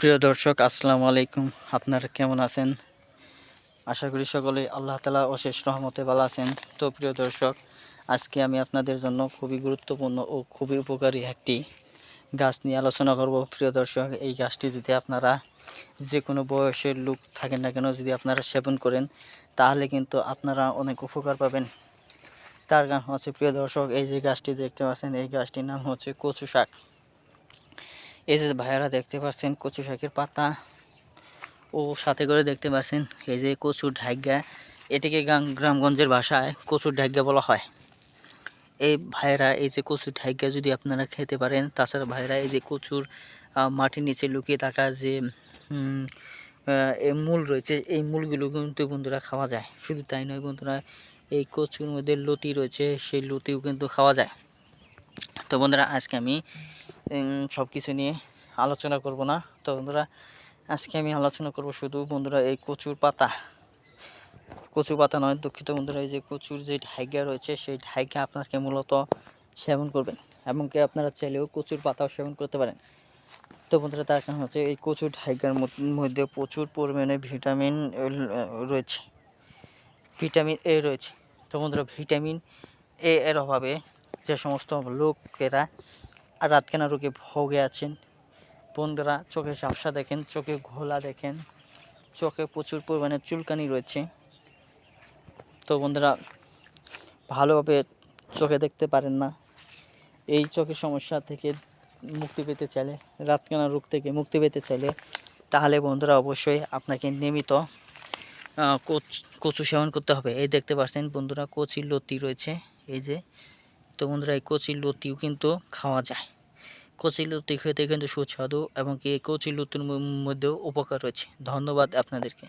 প্রিয় দর্শক, আসসালামু আলাইকুম। আপনারা কেমন আছেন? আশা করি সকলে আল্লাহ তালা অশেষ রহমতে ভালো আছেন। তো প্রিয় দর্শক, আজকে আমি আপনাদের জন্য খুবই গুরুত্বপূর্ণ ও খুবই উপকারী একটি গাছ নিয়ে আলোচনা করব। প্রিয় দর্শক, এই গাছটি যদি আপনারা যে কোনো বয়সের লোক থাকেন না কেন, যদি আপনারা সেবন করেন, তাহলে কিন্তু আপনারা অনেক উপকার পাবেন। তার গান হচ্ছে, প্রিয় দর্শক, এই যে গাছটি দেখতে পাচ্ছেন, এই গাছটির নাম হচ্ছে কচু শাক। এই যে ভাইয়ারা দেখতে পাচ্ছেন কচু শাকের পাতা। ও সাথে করে দেখতে পাচ্ছেন এই যে কচুর ঢাইগা এটিকে গ্রাম- গ্রামগঞ্জের ভাষায় কচুর ঢাইগা বলা হয়। এই ভাইয়েরা এই যে কচুর ঢাইগা যদি আপনারা খেতে পারেন, তাছাড়া ভাইয়েরা এই যে কচুর মাটির নিচে লুকিয়ে থাকা যে এই মূল রয়েছে, এই মূলগুলো কিন্তু বন্ধুরা খাওয়া যায়। শুধু তাই নয় বন্ধুরা, এই কচুর মধ্যে লতি রয়েছে, সেই লতিও কিন্তু খাওয়া যায়। তো বন্ধুরা, আজকে আমি সব কিছু নিয়ে আলোচনা করব না। তো বন্ধুরা, আজকে আমি আলোচনা করব শুধু বন্ধুরা এই কচুর পাতা। কচু পাতা নয়, দুঃখিত বন্ধুরা, এই যে কচুর যে ঢাইগা রয়েছে, সেই ঢাইগা আপনাকে মূলত সেবন করবেন এবং কি আপনারা চাইলেও কচুর পাতাও সেবন করতে পারেন। তো বন্ধুরা, তার কারণ হচ্ছে এই কচুর ঢাইগার মধ্যে প্রচুর পরিমাণে ভিটামিন রয়েছে। ভিটামিন এ রয়েছে। তো বন্ধুরা, ভিটামিন এ এর অভাবে যে সমস্ত লোকেরা রাতকানা রোগে ভোগে আছেন? বন্ধুরা, চোখে ঝাপসা দেখেন, চোখে ঘোলা দেখেন, চোখে প্রচুর পরিমাণে চুলকানি রয়েছে। তো বন্ধুরা, ভালোভাবে চোখে দেখতে পারেন না। এই চোখের সমস্যা থেকে মুক্তি পেতে চাইলে রাতকানা রোগ থেকে মুক্তি পেতে চাইলে, তাহলে বন্ধুরা অবশ্যই আপনাকে নিয়মিত কচু সেবন করতে হবে। এই দেখতে পাচ্ছেন বন্ধুরা কচির লতি রয়েছে। এই যে তো বন্ধুরা এই কচি লতিও কিন্তু খাওয়া যায়। কচি লতি খেতে কিন্তু সুস্বাদু এবং কি কচি লতির মধ্যেও উপকার রয়েছে। ধন্যবাদ আপনাদেরকে।